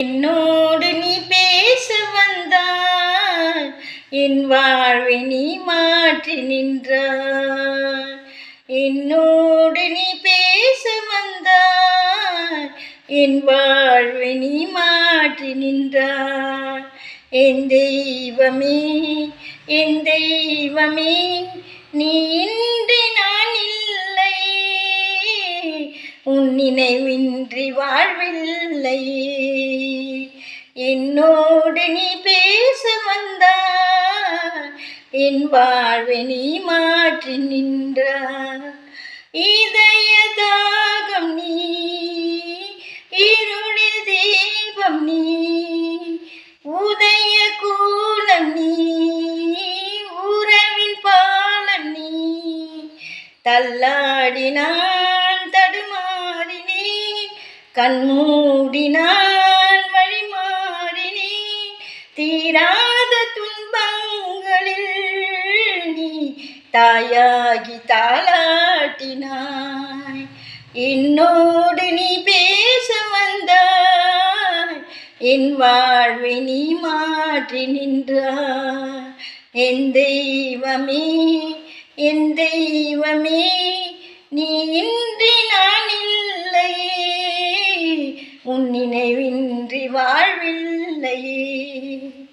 என்னோடு நீ பேச வந்தாய் என் வாழ்வை நீ மாற்றி நின்றாய். என்னோடு நீ பேச வந்தாய் என் வாழ்வை நீ மாற்றி நின்றாய். என் தெய்வமே என் தெய்வமே நீ இன்று நான் இல்லை. உன் நினைவின்றி வாழ்வில்லையே. என்னோடு நீ பேச வந்தாய். என் வாழ்வை நீ மாற்றி நின்றாய். இதய தாகம் நீ இருளி தீபம் நீ உதய கூலம் நீ உறவின் பாலம் நீ. தள்ளாடினான் தடுமாறினேன். கண்மூ தீராத துன்பங்களில் நீ தாயாகி தாளாட்டினாய். என்னோடு நீ பேச வந்தாய். என் வாழ்வை நீ மாற்றி நின்றாய். என் தெய்வமே என் தெய்வமே நீ இன்றி நான் இல்லையே. உன் நினைவின்றி வாழ்வில்லையே. me.